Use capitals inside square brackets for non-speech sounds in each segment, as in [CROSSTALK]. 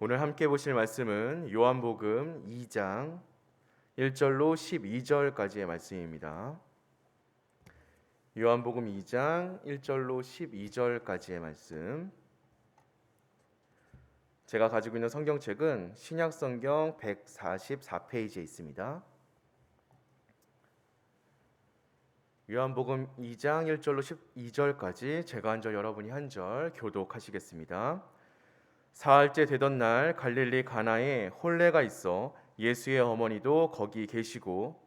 오늘 함께 보실 말씀은 요한복음 2장 1절로 12절까지의 말씀입니다. 요한복음 2장 1절로 12절까지의 말씀. 제가 가지고 있는 성경책은 신약 성경 144페이지에 있습니다. 요한복음 2장 1절로 12절까지 제가 한 절 여러분이 한 절 교독하시겠습니다. 사흘째 되던 날 갈릴리 가나에 혼례가 있어 예수의 어머니도 거기 계시고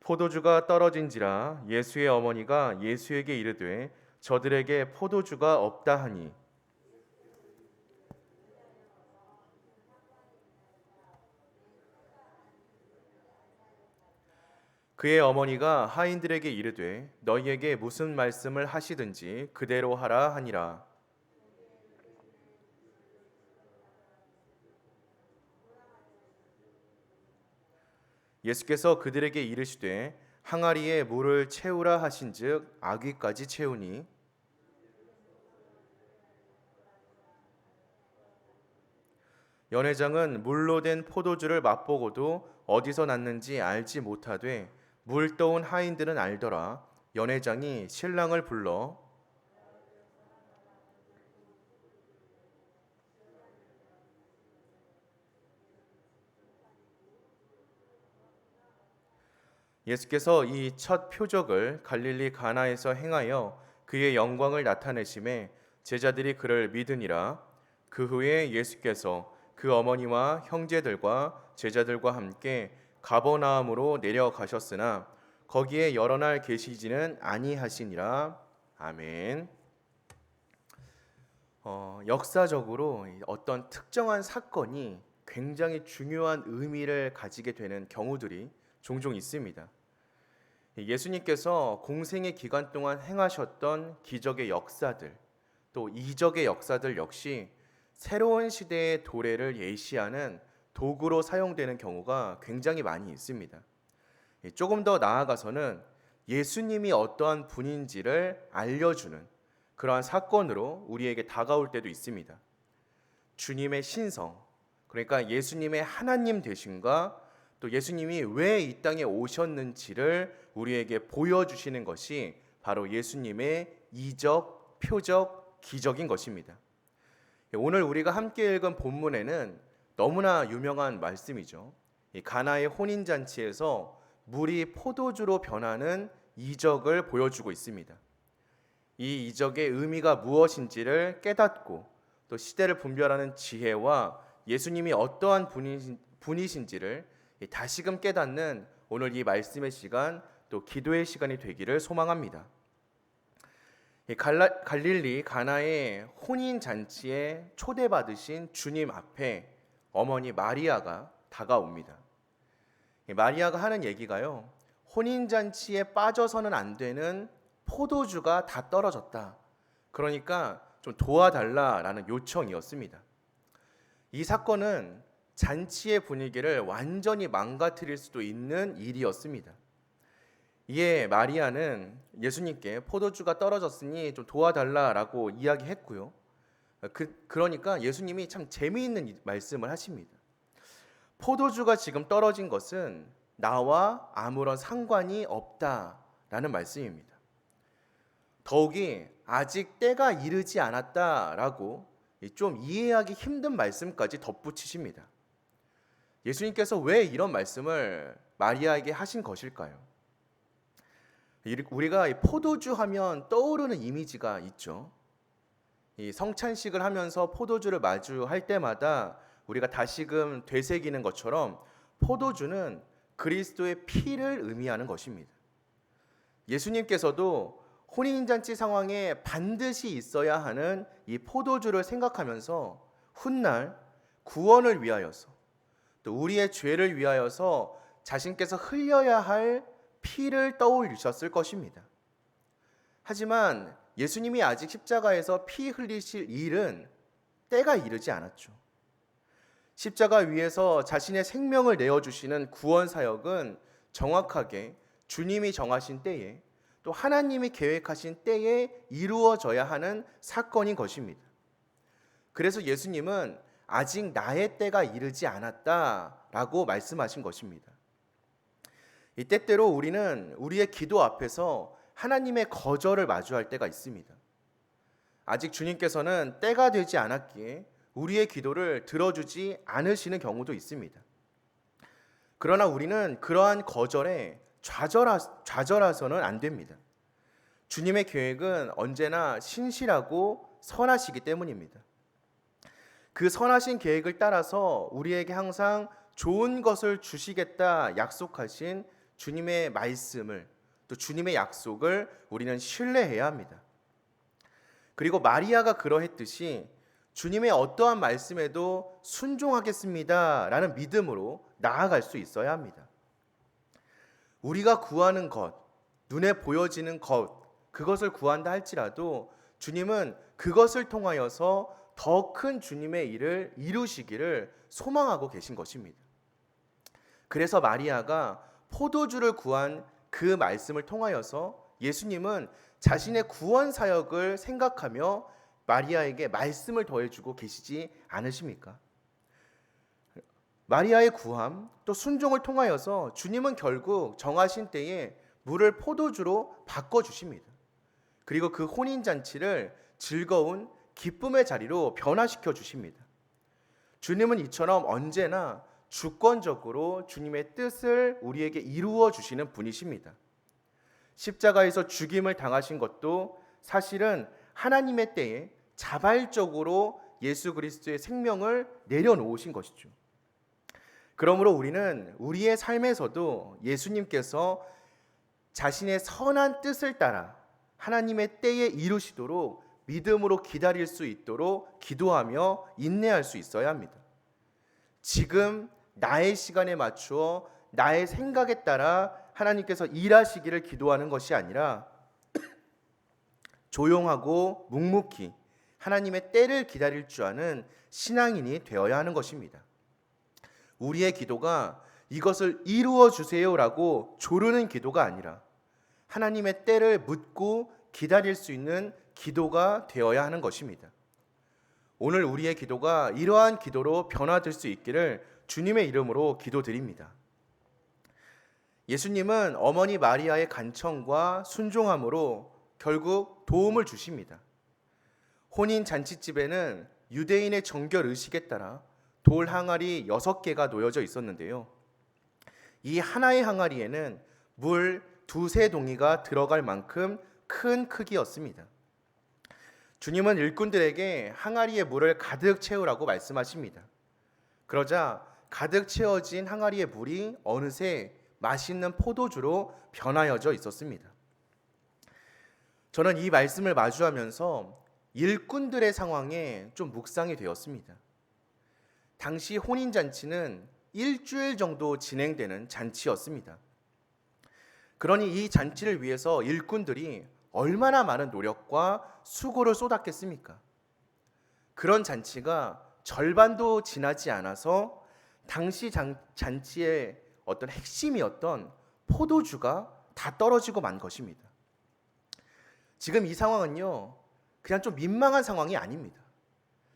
포도주가 떨어진지라 예수의 어머니가 예수에게 이르되 저들에게 포도주가 없다 하니 그의 어머니가 하인들에게 이르되 너희에게 무슨 말씀을 하시든지 그대로 하라 하니라. 예수께서 그들에게 이르시되 항아리에 물을 채우라 하신즉 아귀까지 채우니. 연회장은 물로 된 포도주를 맛보고도 어디서 났는지 알지 못하되 물 떠온 하인들은 알더라. 연회장이 신랑을 불러 예수께서 이 첫 표적을 갈릴리 가나에서 행하여 그의 영광을 나타내심에 제자들이 그를 믿으니라. 그 후에 예수께서 그 어머니와 형제들과 제자들과 함께 가버나움으로 내려가셨으나 거기에 여러 날 계시지는 아니하시니라 아멘. 어, 역사적으로 어떤 특정한 사건이 굉장히 중요한 의미를 가지게 되는 경우들이 종종 있습니다. 예수님께서 공생의 기간 동안 행하셨던 기적의 역사들, 또 이적의 역사들 역시 새로운 시대의 도래를 예시하는 도구로 사용되는 경우가 굉장히 많이 있습니다. 조금 더 나아가서는 예수님이 어떠한 분인지를 알려주는 그러한 사건으로 우리에게 다가올 때도 있습니다. 주님의 신성, 그러니까 예수님의 하나님 되심과 또 예수님이 왜 이 땅에 오셨는지를 우리에게 보여주시는 것이 바로 예수님의 이적, 표적, 기적인 것입니다. 오늘 우리가 함께 읽은 본문에는 너무나 유명한 말씀이죠. 가나의 혼인 잔치에서 물이 포도주로 변하는 이적을 보여주고 있습니다. 이 이적의 의미가 무엇인지를 깨닫고 또 시대를 분별하는 지혜와 예수님이 어떠한 분이신 지를 다시금 깨닫는 오늘 이 말씀의 시간 또 기도의 시간이 되기를 소망합니다. 갈릴리 가나의 혼인 잔치에 초대받으신 주님 앞에 어머니 마리아가 다가옵니다. 마리아가 하는 얘기가요. 혼인 잔치에 빠져서는 안 되는 포도주가 다 떨어졌다. 그러니까 좀 도와달라라는 요청이었습니다. 이 사건은 잔치의 분위기를 완전히 망가뜨릴 수도 있는 일이었습니다. 이에 마리아는 예수님께 포도주가 떨어졌으니 좀 도와달라라고 이야기했고요. 그, 그러니까 예수님이 참 재미있는 말씀을 하십니다. 포도주가 지금 떨어진 것은 나와 아무런 상관이 없다라는 말씀입니다. 더욱이 아직 때가 이르지 않았다라고 좀 이해하기 힘든 말씀까지 덧붙이십니다. 예수님께서 왜 이런 말씀을 마리아에게 하신 것일까요? 우리가 포도주 하면 떠오르는 이미지가 있죠. 이 성찬식을 하면서 포도주를 마주할 때마다 우리가 다시금 되새기는 것처럼 포도주는 그리스도의 피를 의미하는 것입니다. 예수님께서도 혼인잔치 상황에 반드시 있어야 하는 이 포도주를 생각하면서 훗날 구원을 위하여서 또 우리의 죄를 위하여서 자신께서 흘려야 할 피를 떠올리셨을 것입니다. 하지만 예수님이 아직 십자가에서 피 흘리실 일은 때가 이르지 않았죠. 십자가 위에서 자신의 생명을 내어주시는 구원 사역은 정확하게 주님이 정하신 때에 또 하나님이 계획하신 때에 이루어져야 하는 사건인 것입니다. 그래서 예수님은 아직 나의 때가 이르지 않았다라고 말씀하신 것입니다. 이 때때로 우리는 우리의 기도 앞에서 하나님의 거절을 마주할 때가 있습니다. 아직 주님께서는 때가 되지 않았기에 우리의 기도를 들어주지 않으시는 경우도 있습니다. 그러나 우리는 그러한 거절에 좌절하, 좌절해서는 안 됩니다. 주님의 계획은 언제나 신실하고 선하시기 때문입니다. 그 선하신 계획을 따라서 우리에게 항상 좋은 것을 주시겠다 약속하신 주님의 말씀을 또 주님의 약속을 우리는 신뢰해야 합니다. 그리고 마리아가 그러했듯이 주님의 어떠한 말씀에도 순종하겠습니다라는 믿음으로 나아갈 수 있어야 합니다. 우리가 구하는 것, 눈에 보여지는 것, 그것을 구한다 할지라도 주님은 그것을 통하여서 더 큰 주님의 일을 이루시기를 소망하고 계신 것입니다. 그래서 마리아가 포도주를 구한 그 말씀을 통하여서 예수님은 자신의 구원 사역을 생각하며 마리아에게 말씀을 더해주고 계시지 않으십니까? 마리아의 구함 또 순종을 통하여서 주님은 결국 정하신 때에 물을 포도주로 바꿔 주십니다. 그리고 그 혼인 잔치를 즐거운 기쁨의 자리로 변화시켜 주십니다. 주님은 이처럼 언제나 주권적으로 주님의 뜻을 우리에게 이루어 주시는 분이십니다. 십자가에서 죽임을 당하신 것도 사실은 하나님의 때에 자발적으로 예수 그리스도의 생명을 내려놓으신 것이죠. 그러므로 우리는 우리의 삶에서도 예수님께서 자신의 선한 뜻을 따라 하나님의 때에 이루시도록 믿음으로 기다릴 수 있도록 기도하며 인내할 수 있어야 합니다. 지금 나의 시간에 맞추어 나의 생각에 따라 하나님께서 일하시기를 기도하는 것이 아니라 [CLEARS THROAT] 조용하고 묵묵히 하나님의 때를 기다릴 줄 아는 신앙인이 되어야 하는 것입니다. 우리의 기도가 이것을 이루어 주세요라고 조르는 기도가 아니라 하나님의 때를 묻고 기다릴 수 있는 기도가 되어야 하는 것입니다. 오늘 우리의 기도가 이러한 기도로 변화될 수 있기를 주님의 이름으로 기도드립니다. 예수님은 어머니 마리아의 간청과 순종함으로 결국 도움을 주십니다. 혼인 잔치집에는 유대인의 정결 의식에 따라 돌 항아리 여섯 개가 놓여져 있었는데요. 이 하나의 항아리에는 물 두세 동이가 들어갈 만큼 큰 크기였습니다. 주님은 일꾼들에게 항아리에 물을 가득 채우라고 말씀하십니다. 그러자 가득 채워진 항아리의 물이 어느새 맛있는 포도주로 변하여져 있었습니다. 저는 이 말씀을 마주하면서 일꾼들의 상황에 좀 묵상이 되었습니다. 당시 혼인 잔치는 일주일 정도 진행되는 잔치였습니다. 그러니 이 잔치를 위해서 일꾼들이 얼마나 많은 노력과 수고를 쏟았겠습니까? 그런 잔치가 절반도 지나지 않아서 당시 잔치의 어떤 핵심이었던 포도주가 다 떨어지고 만 것입니다. 지금 이 상황은요, 그냥 좀 민망한 상황이 아닙니다.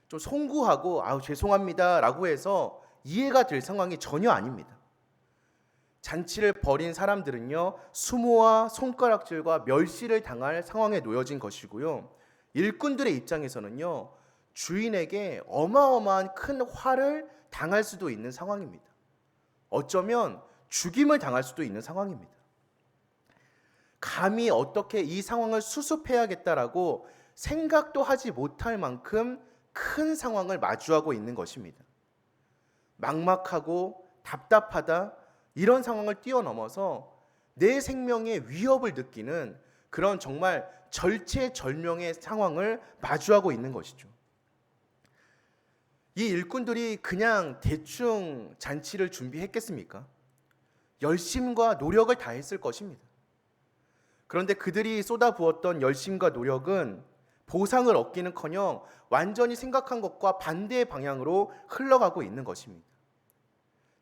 좀 송구하고 아우 죄송합니다 라고 해서 이해가 될 상황이 전혀 아닙니다. 잔치를 벌인 사람들은요 수모와 손가락질과 멸시를 당할 상황에 놓여진 것이고요 일꾼들의 입장에서는요 주인에게 어마어마한 큰 화를 당할 수도 있는 상황입니다. 어쩌면 죽임을 당할 수도 있는 상황입니다. 감히 어떻게 이 상황을 수습해야겠다라고 생각도 하지 못할 만큼 큰 상황을 마주하고 있는 것입니다. 막막하고 답답하다 이런 상황을 뛰어넘어서 내 생명의 위협을 느끼는 그런 정말 절체절명의 상황을 마주하고 있는 것이죠. 이 일꾼들이 그냥 대충 잔치를 준비했겠습니까? 열심과 노력을 다했을 것입니다. 그런데 그들이 쏟아부었던 열심과 노력은 보상을 얻기는 커녕 완전히 생각한 것과 반대의 방향으로 흘러가고 있는 것입니다.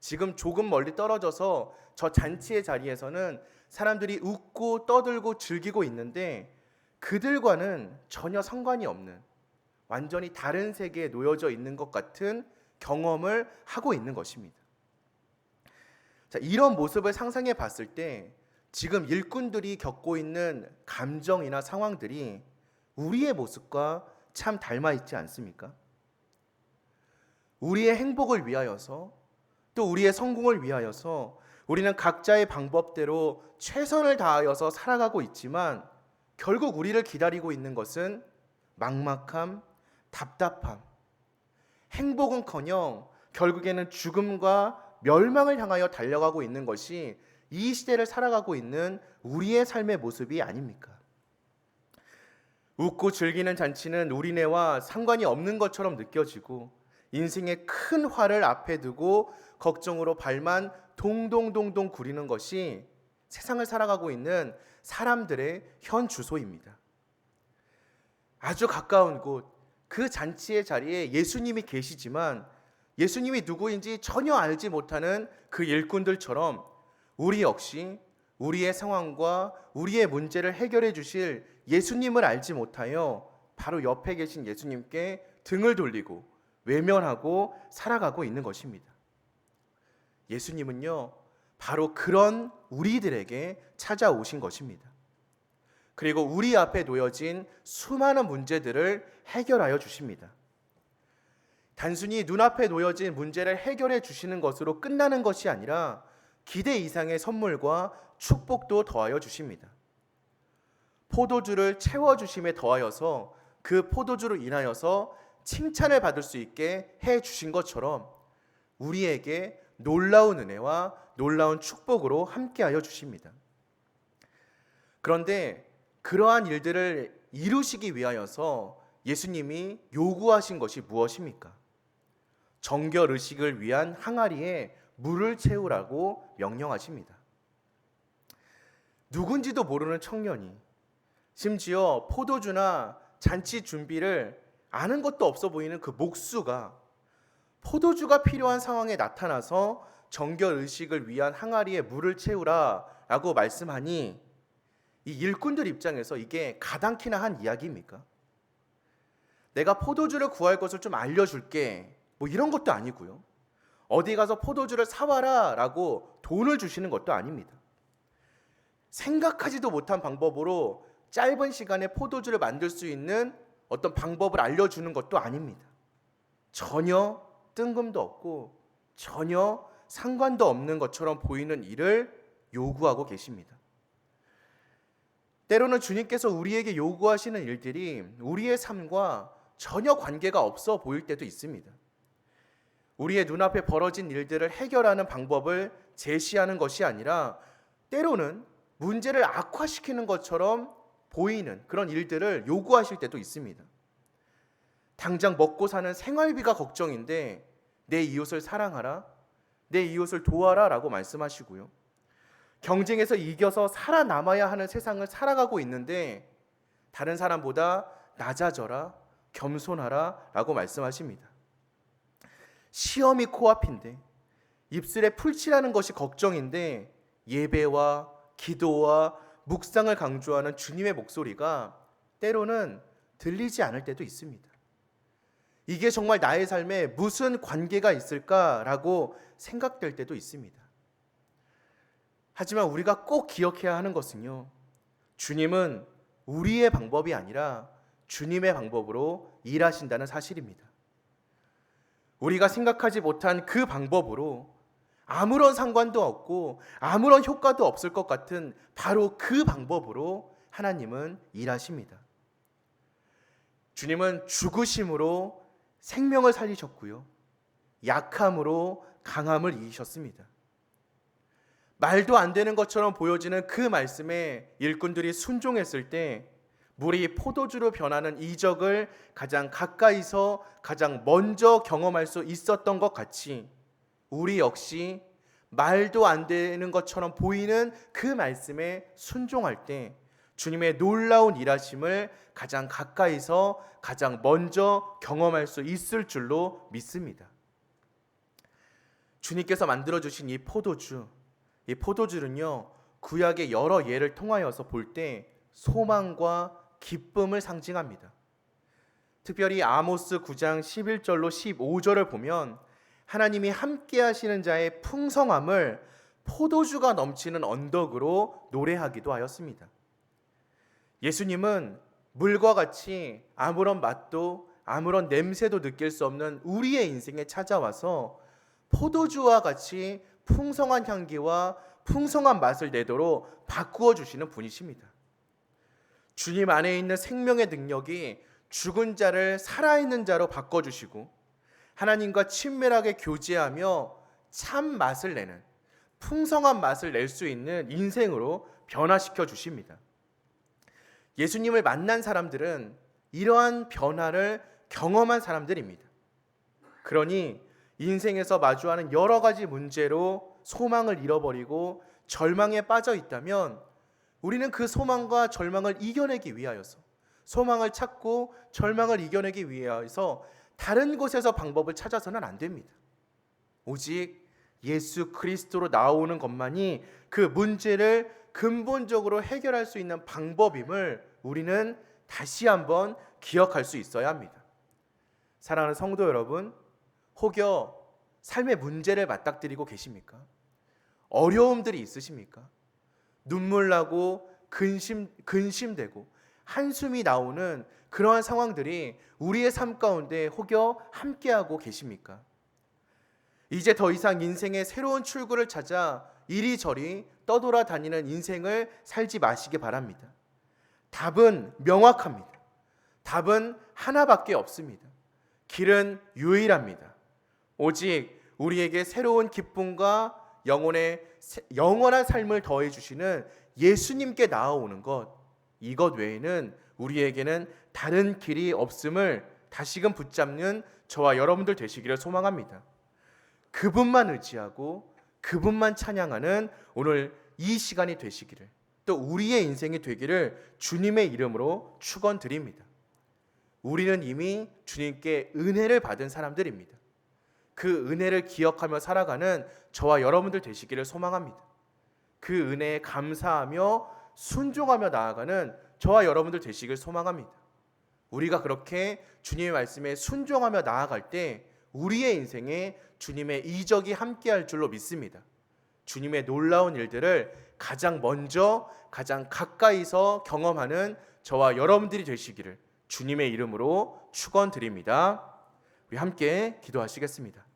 지금 조금 멀리 떨어져서 저 잔치의 자리에서는 사람들이 웃고 떠들고 즐기고 있는데 그들과는 전혀 상관이 없는 완전히 다른 세계에 놓여져 있는 것 같은 경험을 하고 있는 것입니다. 자, 이런 모습을 상상해 봤을 때 지금 일꾼들이 겪고 있는 감정이나 상황들이 우리의 모습과 참 닮아 있지 않습니까? 우리의 행복을 위하여서 또 우리의 성공을 위하여서 우리는 각자의 방법대로 최선을 다하여서 살아가고 있지만 결국 우리를 기다리고 있는 것은 막막함, 답답함, 행복은 커녕 결국에는 죽음과 멸망을 향하여 달려가고 있는 것이 이 시대를 살아가고 있는 우리의 삶의 모습이 아닙니까? 웃고 즐기는 잔치는 우리네와 상관이 없는 것처럼 느껴지고 인생의 큰 화를 앞에 두고 걱정으로 발만 동동동동 구리는 것이 세상을 살아가고 있는 사람들의 현 주소입니다. 아주 가까운 곳, 그 잔치의 자리에 예수님이 계시지만 예수님이 누구인지 전혀 알지 못하는 그 일꾼들처럼 우리 역시 우리의 상황과 우리의 문제를 해결해 주실 예수님을 알지 못하여 바로 옆에 계신 예수님께 등을 돌리고 외면하고 살아가고 있는 것입니다. 예수님은요, 바로 그런 우리들에게 찾아오신 것입니다. 그리고 우리 앞에 놓여진 수많은 문제들을 해결하여 주십니다. 단순히 눈앞에 놓여진 문제를 해결해 주시는 것으로 끝나는 것이 아니라 기대 이상의 선물과 축복도 더하여 주십니다. 포도주를 채워 주심에 더하여서 그 포도주로 인하여서 칭찬을 받을 수 있게 해 주신 것처럼 우리에게 놀라운 은혜와 놀라운 축복으로 함께하여 주십니다. 그런데 그러한 일들을 이루시기 위하여서 예수님이 요구하신 것이 무엇입니까? 정결 의식을 위한 항아리에 물을 채우라고 명령하십니다. 누군지도 모르는 청년이 심지어 포도주나 잔치 준비를 아는 것도 없어 보이는 그 목수가 포도주가 필요한 상황에 나타나서 정결 의식을 위한 항아리에 물을 채우라라고 말씀하니 이 일꾼들 입장에서 이게 가당키나 한 이야기입니까? 내가 포도주를 구할 것을 좀 알려줄게. 뭐 이런 것도 아니고요. 어디 가서 포도주를 사와라 라고 돈을 주시는 것도 아닙니다. 생각하지도 못한 방법으로 짧은 시간에 포도주를 만들 수 있는 어떤 방법을 알려주는 것도 아닙니다. 전혀 뜬금도 없고 전혀 상관도 없는 것처럼 보이는 일을 요구하고 계십니다. 때로는 주님께서 우리에게 요구하시는 일들이 우리의 삶과 전혀 관계가 없어 보일 때도 있습니다. 우리의 눈앞에 벌어진 일들을 해결하는 방법을 제시하는 것이 아니라 때로는 문제를 악화시키는 것처럼 보이는 그런 일들을 요구하실 때도 있습니다. 당장 먹고 사는 생활비가 걱정인데 내 이웃을 사랑하라, 내 이웃을 도와라 라고 말씀하시고요. 경쟁에서 이겨서 살아남아야 하는 세상을 살아가고 있는데 다른 사람보다 낮아져라, 겸손하라 라고 말씀하십니다. 시험이 코앞인데 입술에 풀칠하는 것이 걱정인데 예배와 기도와 묵상을 강조하는 주님의 목소리가 때로는 들리지 않을 때도 있습니다. 이게 정말 나의 삶에 무슨 관계가 있을까라고 생각될 때도 있습니다. 하지만 우리가 꼭 기억해야 하는 것은요. 주님은 우리의 방법이 아니라 주님의 방법으로 일하신다는 사실입니다. 우리가 생각하지 못한 그 방법으로 아무런 상관도 없고 아무런 효과도 없을 것 같은 바로 그 방법으로 하나님은 일하십니다. 주님은 죽으심으로 생명을 살리셨고요. 약함으로 강함을 이기셨습니다. 말도 안 되는 것처럼 보여지는 그 말씀에 일꾼들이 순종했을 때 물이 포도주로 변하는 이적을 가장 가까이서 가장 먼저 경험할 수 있었던 것 같이 우리 역시 말도 안 되는 것처럼 보이는 그 말씀에 순종할 때 주님의 놀라운 일하심을 가장 가까이서 가장 먼저 경험할 수 있을 줄로 믿습니다. 주님께서 만들어 주신 이 포도주 이 포도주는요 구약의 여러 예를 통하여서 볼 때 소망과 기쁨을 상징합니다. 특별히 아모스 9장 11절로 15절을 보면 하나님이 함께 하시는 자의 풍성함을 포도주가 넘치는 언덕으로 노래하기도 하였습니다. 예수님은 물과 같이 아무런 맛도 아무런 냄새도 느낄 수 없는 우리의 인생에 찾아와서 포도주와 같이 풍성한 향기와 풍성한 맛을 내도록 바꾸어 주시는 분이십니다. 주님 안에 있는 생명의 능력이 죽은 자를 살아있는 자로 바꿔 주시고 하나님과 친밀하게 교제하며 참 맛을 내는 풍성한 맛을 낼 수 있는 인생으로 변화시켜 주십니다. 예수님을 만난 사람들은 이러한 변화를 경험한 사람들입니다. 그러니 인생에서 마주하는 여러 가지 문제로 소망을 잃어버리고 절망에 빠져 있다면 우리는 그 소망과 절망을 이겨내기 위하여서 소망을 찾고 절망을 이겨내기 위하여서 다른 곳에서 방법을 찾아서는 안 됩니다. 오직 예수 그리스도로 나오는 것만이 그 문제를 근본적으로 해결할 수 있는 방법임을 우리는 다시 한번 기억할 수 있어야 합니다. 사랑하는 성도 여러분, 혹여 삶의 문제를 맞닥뜨리고 계십니까? 어려움들이 있으십니까? 눈물 나고 근심 근심되고 한숨이 나오는 그러한 상황들이 우리의 삶 가운데 혹여 함께하고 계십니까? 이제 더 이상 인생의 새로운 출구를 찾아 이리저리 떠돌아 다니는 인생을 살지 마시기 바랍니다. 답은 명확합니다. 답은 하나밖에 없습니다. 길은 유일합니다. 오직 우리에게 새로운 기쁨과 영혼의 영원한 삶을 더해 주시는 예수님께 나아오는 것 이것 외에는 우리에게는 다른 길이 없음을 다시금 붙잡는 저와 여러분들 되시기를 소망합니다. 그분만 의지하고 그분만 찬양하는 오늘 이 시간이 되시기를 또 우리의 인생이 되기를 주님의 이름으로 축원드립니다. 우리는 이미 주님께 은혜를 받은 사람들입니다. 그 은혜를 기억하며 살아가는 저와 여러분들 되시기를 소망합니다. 그 은혜에 감사하며 순종하며 나아가는 저와 여러분들 되시길 소망합니다. 우리가 그렇게 주님의 말씀에 순종하며 나아갈 때 우리의 인생에 주님의 이적이 함께할 줄로 믿습니다. 주님의 놀라운 일들을 가장 먼저 가장 가까이서 경험하는 저와 여러분들이 되시기를 주님의 이름으로 축원드립니다. 함께 기도하시겠습니다.